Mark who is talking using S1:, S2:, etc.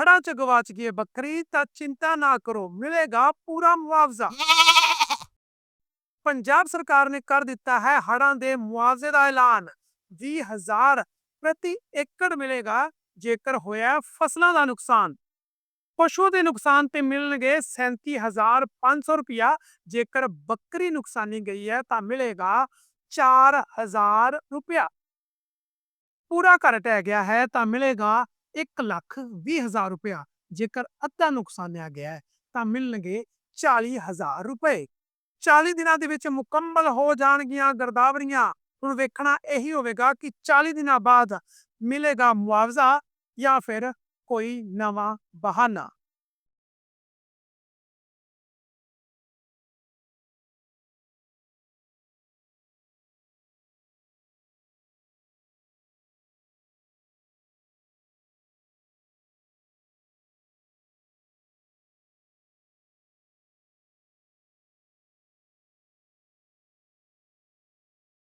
S1: ਹੜਾਂ ਚ ਗਵਾਚ ਗਈ ਬੱਕਰੀ, ਤਾਂ ਚਿੰਤਾ ਨਾ ਕਰੋ, ਮਿਲੇਗਾ ਪੂਰਾ ਮੁਆਵਜ਼ਾ। ਪੰਜਾਬ ਸਰਕਾਰ ਨੇ ਕਰ ਦਿੱਤਾ ਹੈ ਹੜ੍ਹਾਂ ਦੇ ਮੁਆਵਜ਼ੇ ਦਾ ਐਲਾਨ। 20000 ਪ੍ਰਤੀ ਏਕੜ ਮਿਲੇਗਾ ਜੇਕਰ ਹੋਇਆ ਫਸਲਾਂ ਦਾ ਨੁਕਸਾਨ। ਪਸ਼ੂ ਦੇ ਨੁਕਸਾਨ ਤੇ ਮਿਲਣਗੇ 37500 ਰੁਪਇਆ। ਜੇਕਰ ਬੱਕਰੀ ਨੁਕਸਾਨੀ ਗਈ ਹੈ ਤਾਂ ਮਿਲੇਗਾ 4000 ਰੁਪਇਆ। ਪੂਰਾ ਘਰ ਟਹਿ ਗਿਆ ਹੈ ਤਾਂ ਮਿਲੇਗਾ 1 ਲੱਖ 20000 ਰੁਪਇਆ ਜੇਕਰ ਅੱਧਾ ਨੁਕਸਾਨਿਆ ਗਿਆ ਤਾਂ ਮਿਲਣਗੇ 40000 ਰੁਪਏ। 40 ਦਿਨਾਂ ਦੇ ਵਿੱਚ ਮੁਕੰਮਲ ਹੋ ਜਾਣਗੀਆਂ ਗਰਦਾਵਰੀਆਂ। ਹੁਣ ਵੇਖਣਾ ਇਹੀ ਹੋਵੇਗਾ ਕਿ 40 ਦਿਨਾਂ ਬਾਅਦ ਮਿਲੇਗਾ ਮੁਆਵਜ਼ਾ ਜਾਂ ਫਿਰ ਕੋਈ ਨਵਾਂ ਬਹਾਨਾ।